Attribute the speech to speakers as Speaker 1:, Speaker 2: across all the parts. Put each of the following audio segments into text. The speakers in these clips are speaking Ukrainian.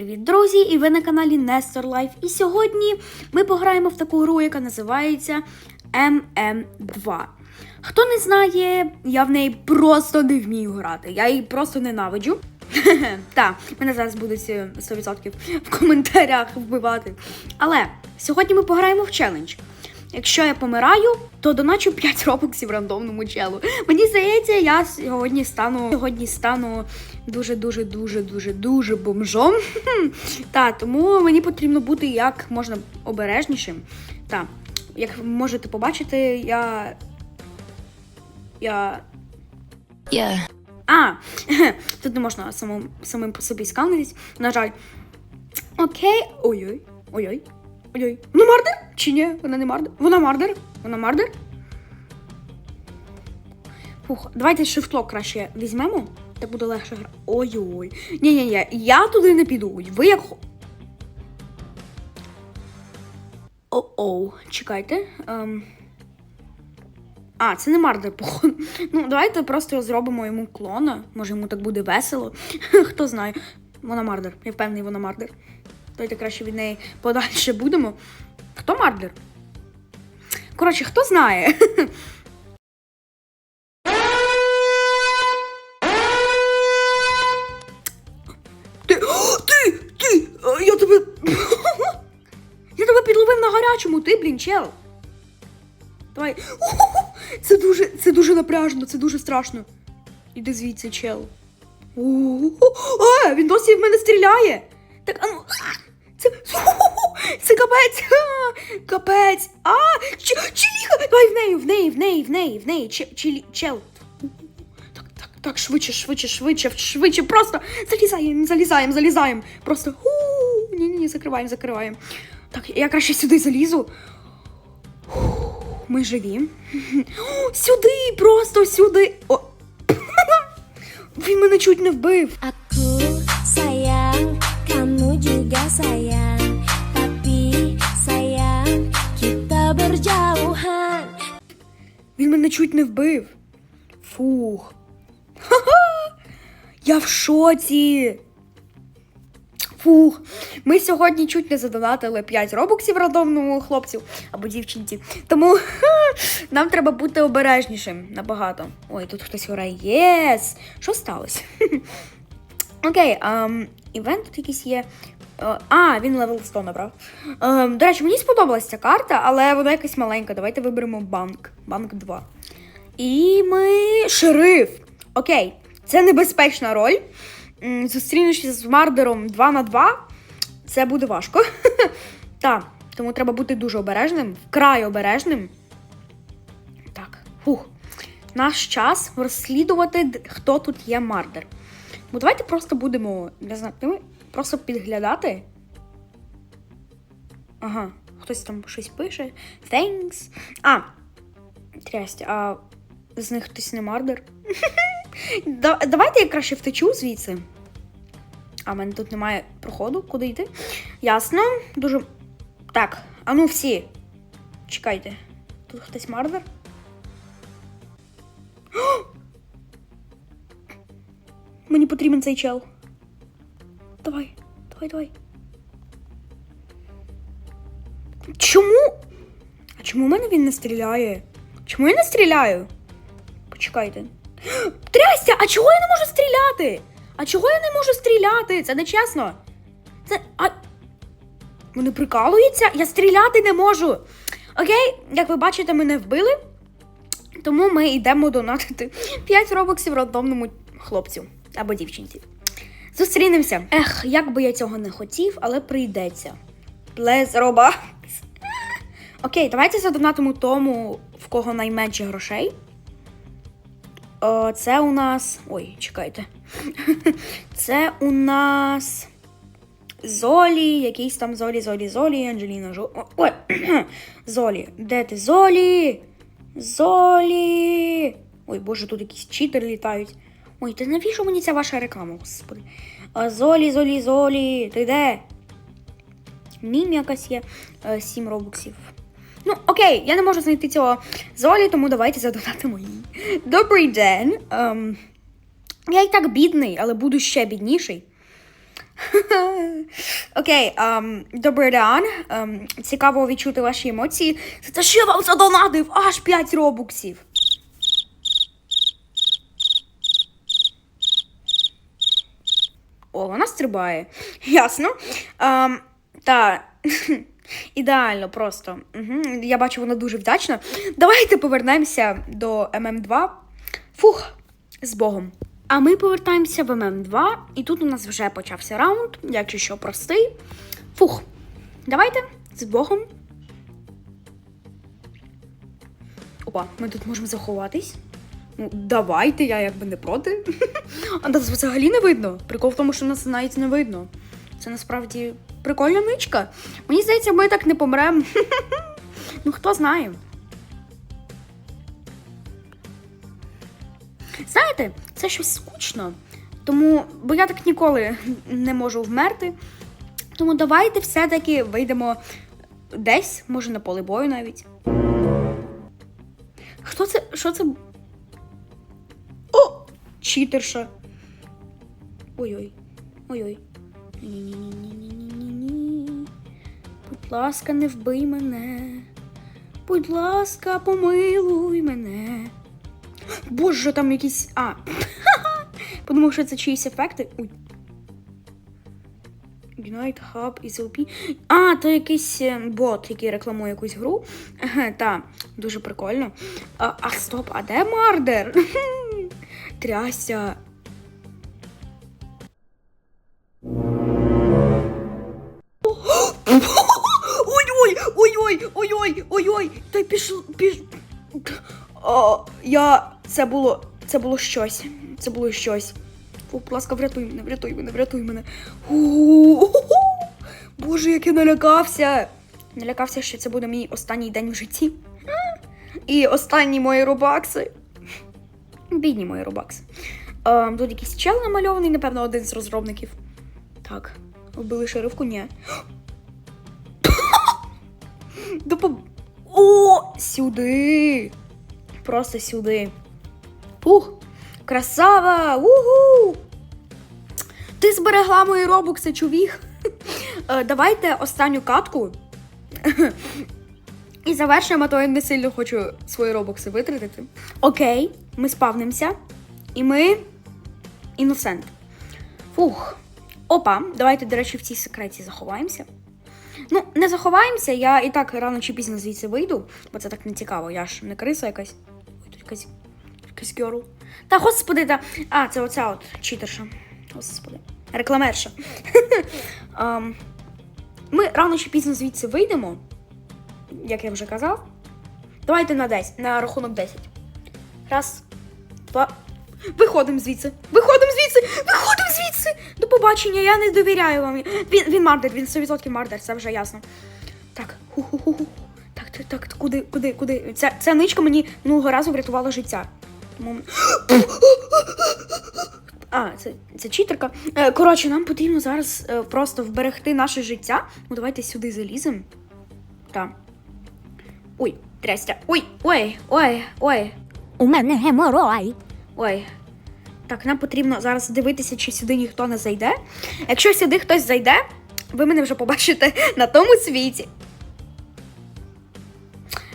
Speaker 1: привіт, друзі! І ви на каналі Nestor Life. І сьогодні ми пограємо в таку гру, яка називається MM2. Хто не знає, я в неї просто не вмію грати. Я її просто ненавиджу. Так, мене зараз будуть е, 100% в коментарях вбивати. Але сьогодні ми пограємо в челендж. Якщо я помираю, то доначу 5 робоксів рандомному челу. Мені здається, я сьогодні стану сьогодні стану дуже дуже дуже дуже дуже бомжом. Та тому мені потрібно бути як можна обережнішим. Та як ви можете побачити, я. Я.
Speaker 2: Yeah.
Speaker 1: А, тут не можна самим, самим по собі сканитись. На жаль. Окей. Ой-ой. Ой-ой. Ой-ой. Вона мардер? Чи ні? Вона не мардер? Вона мардер? Вона мардер? Фух, давайте шифтлок краще візьмемо. Так буде легше грати. Ой-ой. Ні-ні-ні, я туди не піду. Ви як. О-оу, чекайте. Ем... А, це не мардер, походу. Ну, давайте просто зробимо йому клона. Може, йому так буде весело. Хто знає. Вона мардер. Я впевнений, вона мардер. Давайте краще від неї подальше будемо. Хто мардер? Коротше, хто знає? ти, блін, чел. Давай. Це дуже, це дуже напряжно, це дуже страшно. Іди звідси, чел. А, він досі в мене стріляє. Так, а ну. Це, це капець. Капець. А, челіха. Давай в неї, в неї, в неї, в неї, в неї. Чел. Так, так, так, швидше, швидше, швидше, швидше. Просто залізаємо, залізаємо, залізаємо. Просто. у, Ні, ні, ні, закриваємо, закриваємо. Так, я краще сюди залізу. Ми живі. Сюди, просто сюди. О. Він мене чуть не вбив.
Speaker 2: Aku sayang, kamu juga sayang. Tapi sayang, kita berjauhan.
Speaker 1: Він мене чуть не вбив. Фух. Ха-ха! Я в шоці. Фух. Ми сьогодні чуть не задонатили 5 робоксів рандомному хлопцю або дівчинці. Тому ха, нам треба бути обережнішим набагато. Ой, тут хтось грає. Єс! Що сталося? Окей, ем, івент тут якийсь є. Е, А, він левел 100 набрав. Ем, до речі, мені сподобалася ця карта, але вона якась маленька. Давайте виберемо банк. Банк 2. І ми. Шериф. Окей, це небезпечна роль. Зустрінешся з мардером 2 на 2. Це буде важко. Так, тому треба бути дуже обережним, вкрай обережним. Так, фух. Наш час розслідувати, хто тут є мардер. Ну, давайте просто будемо, не знаю, ну, просто підглядати. Ага, хтось там щось пише. Thanks. А, трястя, а з них хтось не мардер. Да- Давайте я краще втечу звідси. А в мене тут немає проходу, куди йти. Ясно. Дуже. Так, а ну всі. Чекайте. Тут хтось мардер? Мені потрібен цей чел. Давай, давай, давай. Чому? А чому в мене він не стріляє? Чому я не стріляю? Почекайте. Трястя, а чого я не можу стріляти? А чого я не можу стріляти? Це не чесно. Це. А... Вони прикалуються? Я стріляти не можу. Окей, як ви бачите, мене вбили. Тому ми йдемо донатити 5 робоксів рандомному хлопцю або дівчинці. Зустрінемося. Ех, як би я цього не хотів, але прийдеться. Плез роба. Окей, давайте задонатимо тому, в кого найменше грошей. О, це у нас. Ой, чекайте. Це у нас. Золі, якийсь там Золі, Золі, Золі, Анджеліна Жо. Ой, Золі. Де ти? Золі? Золі. Ой, боже, тут якісь читери літають. Ой, ти навіщо мені ця ваша реклама, господи? Золі, Золі, Золі, ти де? Мім якась є. Е, Сім робоксів. Ну, окей, я не можу знайти цього Золі, тому давайте задонатимо їй. Добрий день. Ем, я і так бідний, але буду ще бідніший. Окей, ем, добрий день. Ем, цікаво відчути ваші емоції. Що я вам задонатив аж 5 робуксів. О, вона стрибає. Ясно. Ем, та. Ідеально просто. Угу. Я бачу, вона дуже вдячна. Давайте повернемося до ММ2. Фух, з Богом. А ми повертаємося в ММ2, і тут у нас вже почався раунд, якщо що простий. Фух. Давайте з Богом. Опа, ми тут можемо заховатись. Ну, давайте, я якби не проти. А нас взагалі не видно. Прикол в тому, що нас навіть не видно. Це насправді прикольна ничка. Мені здається, ми так не помремо. Ну, хто знає. Знаєте, це щось скучно. Тому, бо я так ніколи не можу вмерти. Тому давайте все-таки вийдемо десь, може на поле бою навіть. Хто це? Що це? О! Читерша. Ой-ой. Ой-ой. Ні-ні-ні-ні-ні-ні-ні. Будь ласка, не вбий мене. Будь ласка, помилуй мене. Боже, там якісь. А. Подумав, що це чиїсь ефекти. Ой. Unite Hub із LP. А, то якийсь е, бот, який рекламує якусь гру. Та, дуже прикольно. А, а стоп, а де Мардер? Тряся. Пішов, піш... О, я... Це було, це було щось, це було щось. О, будь ласка, врятуй мене, врятуй мене, врятуй мене. Боже, як я налякався. Налякався, що це буде мій останній день в житті. І останні мої робакси. Бідні мої робакси. Е, тут якийсь чел намальований, напевно, один з розробників. Так, вбили шерифку, ні. Допом... О, сюди. Просто сюди. Ух, красава! Угу! Ти зберегла мої робокси, чувіх. Е, Давайте останню катку. І завершуємо, а то я не сильно хочу свої робокси витратити. Окей, ми спавнимося. І ми. Іносент. Фух. Опа, давайте, до речі, в цій секреті заховаємося. Ну, не заховаємося, я і так рано чи пізно звідси вийду, бо це так не цікаво. Я ж не криса якась. Ой, тут якась. Герл. Та господи, та. А, це оця от читерша. Господи. Рекламерша. Ам, Ми рано чи пізно звідси вийдемо, як я вже казав. Давайте на 10, на рахунок 10. Раз, два. Виходимо звідси. Виходимо звідси! Виходимо звідси! Побачення, я не довіряю вам. Він, він мардер, він 100% мардер, це вже ясно. Так, ху-ху-ху. Так, так, так, куди, куди, куди? Ця, ця ничка мені минулого разу врятувала життя. Тому... А, це, це читерка. Е, коротше, нам потрібно зараз е, просто вберегти наше життя. Ну, давайте сюди заліземо. Так. Ой, трястя. Ой, ой, ой, ой.
Speaker 2: У мене геморой.
Speaker 1: Ой. Так, нам потрібно зараз дивитися, чи сюди ніхто не зайде. Якщо сюди хтось зайде, ви мене вже побачите на тому світі.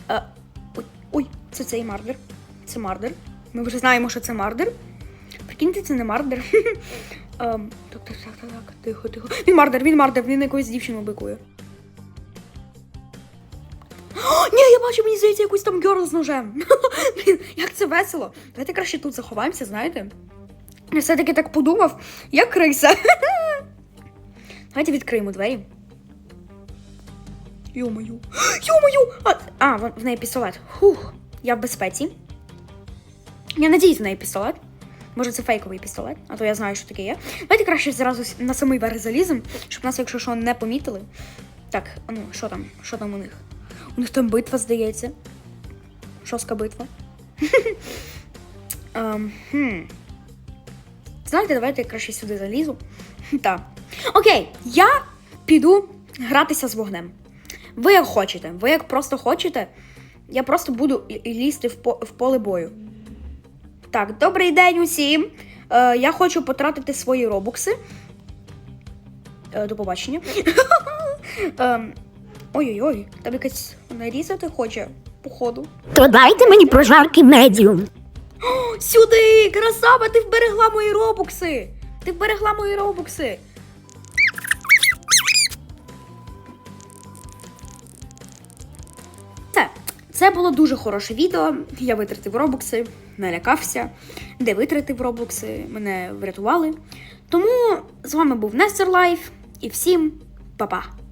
Speaker 1: Е, ой, ой, це цей мардер. Це мардер. Ми вже знаємо, що це мардер. Прикиньте, це не мардер. Ем, так, так, так, так, тихо, тихо. Він мардер, він мардер, він якоюсь дівчину бикує. Ні, я бачу, мені здається, якусь там герл з ножем. Як це весело. Давайте краще тут заховаємося, знаєте? Я все-таки так подумав, як криса. Давайте відкриємо двері. Йо-мою. Йо-мою! А, а, в неї пістолет. Фух, я в безпеці. Я надіюсь, в неї пістолет. Може, це фейковий пістолет, а то я знаю, що таке є. Давайте краще зразу на самий верх залізем, щоб нас, якщо що, не помітили. Так, ну, що там? Що там у них? У них там битва, здається. Жорстка битва. Ем, хм. Знаєте, давайте я краще сюди залізу. Так. Окей, я піду гратися з вогнем. Ви як хочете, ви як просто хочете, я просто буду лізти в, по- в поле бою. Так, добрий день усім. Е, я хочу потратити свої робокси. Е, до побачення. Ем, Ой-ой-ой, там якась нарізати хоче, походу.
Speaker 2: То дайте мені прожарки медіум.
Speaker 1: О, Сюди! Красава, ти вберегла мої робукси! Ти вберегла мої робукси! Це, це було дуже хороше відео. Я витратив робокси, налякався, де витратив робокси, мене врятували. Тому з вами був Нестер Лайф і всім па-па!